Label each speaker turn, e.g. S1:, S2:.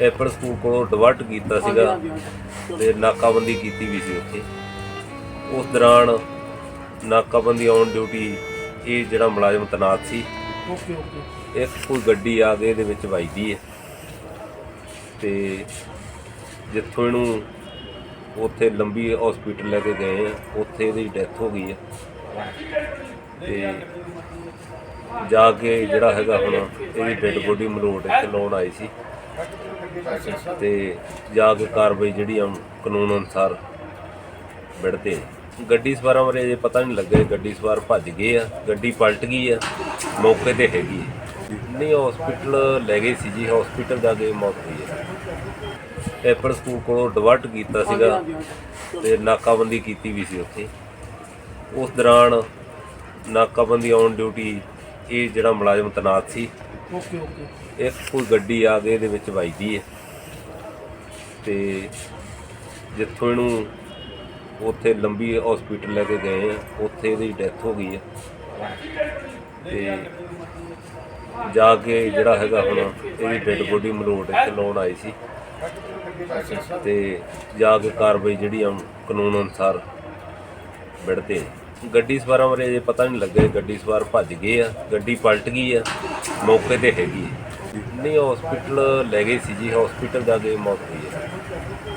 S1: Apple school ਕੋਲੋਂ divert ਕੀਤਾ ਸੀਗਾ ਤੇ ਨਾਕਾਬੰਦੀ ਕੀਤੀ ਵੀ ਸੀ ਉੱਥੇ। ਉਸ ਦੌਰਾਨ ਨਾਕਾਬੰਦੀ ਔਨ ਡਿਊਟੀ ਇਹ ਜਿਹੜਾ ਮੁਲਾਜ਼ਮ ਤੈਨਾਤ ਸੀ
S2: ਓਕੇ ਓਕੇ।
S1: ਇੱਕ ਕੋਈ ਗੱਡੀ ਆ ਕੇ ਇਹਦੇ ਵਿੱਚ ਵੱਜਦੀ ਹੈ ਤੇ ਜਿੱਥੋਂ ਇਹਨੂੰ ਉੱਥੇ ਲੰਬੀ ਹਸਪੀਟਲ ਲੈ ਕੇ ਗਏ ਆ ਉੱਥੇ ਇਹਦੀ ਡੈਥ ਹੋ ਗਈ ਹੈ ਤੇ ਜਾ ਕੇ ਜਿਹੜਾ ਹੈਗਾ ਹੁਣ ਇਹਦੀ ਡੈੱਡ ਬੋਡੀ ਮਲੋਟ ਇੱਥੇ ਲਾਉਣ ਆਈ ਸੀ। ਤੇ ਜਾ ਕੇ ਕਾਰਵਾਈ ਜਿਹੜੀ ਆ ਕਾਨੂੰਨ ਅਨੁਸਾਰ ਵਿੜਤੇ ਗੱਡੀ ਸਵਾਰਾਂ ਬਾਰੇ ਅਜੇ ਪਤਾ ਨਹੀਂ ਲੱਗਾ ਗੱਡੀ ਸਵਾਰ ਭੱਜ ਗਏ ਆ, ਗੱਡੀ ਪਲਟ ਗਈ ਆ, ਮੌਕੇ ਤੇ ਹੈਗੀ ਹੈ। ਨਹੀਂ ਹਸਪੀਟਲ ਲੈ ਗਏ ਸੀ ਜੀ ਹਸਪੀਟਲ ਜਾ ਕੇ ਮੌਤ ਹੋਈ ਹੈ ਐਪਲ ਸਕੂਲ ਕੋਲੋਂ ਡਿਵਰਟ ਕੀਤਾ ਸੀਗਾ ਤੇ ਨਾਕਾਬੰਦੀ ਕੀਤੀ ਵੀ ਸੀ ਉੱਥੇ। ਉਸ ਦੌਰਾਨ ਨਾਕਾਬੰਦੀ ਔਨ ਡਿਊਟੀ ਇਹ ਜਿਹੜਾ ਮੁਲਾਜ਼ਮ ਤੈਨਾਤ ਸੀ
S2: ਓਕੇ ਓਕੇ।
S1: ਇੱਕ ਕੋਈ ਗੱਡੀ ਆ ਕੇ ਇਹਦੇ ਵਿੱਚ ਵੱਜਦੀ ਹੈ ਤੇ ਜਿੱਥੋਂ ਇਹਨੂੰ ਉੱਥੇ ਲੰਬੀ ਹਸਪੀਟਲ ਲੈ ਕੇ ਗਏ ਆ, ਉੱਥੇ ਇਹਦੀ ਡੈਥ ਹੋ ਗਈ ਹੈ ਤੇ ਜਾ ਕੇ ਜਿਹੜਾ ਹੈਗਾ ਹੁਣ ਇਹਦੀ ਡੈੱਡ ਬੋਡੀ ਮਲੋਟ ਇੱਥੇ ਲਾਉਣ ਆਈ ਸੀ। ਤੇ ਜਾ ਕੇ ਕਾਰਵਾਈ ਜਿਹੜੀ ਆ ਕਾਨੂੰਨ ਅਨੁਸਾਰ ਵਿੜਦੇ ਗੱਡੀ ਸਵਾਰਾਂ ਬਾਰੇ ਅਜੇ ਪਤਾ ਨਹੀਂ ਲੱਗਾ ਗੱਡੀ ਸਵਾਰ ਭੱਜ ਗਏ ਆ, ਗੱਡੀ ਪਲਟ ਗਈ ਆ, ਮੌਕੇ ਤੇ ਹੈਗੀ ਹੈ। ਨਹੀਂ ਹਸਪੀਟਲ ਲੈ ਗਏ ਸੀ ਜੀ ਹਸਪੀਟਲ ਜਾ ਕੇ ਮੌਤ ਹੋਈ ਹੈ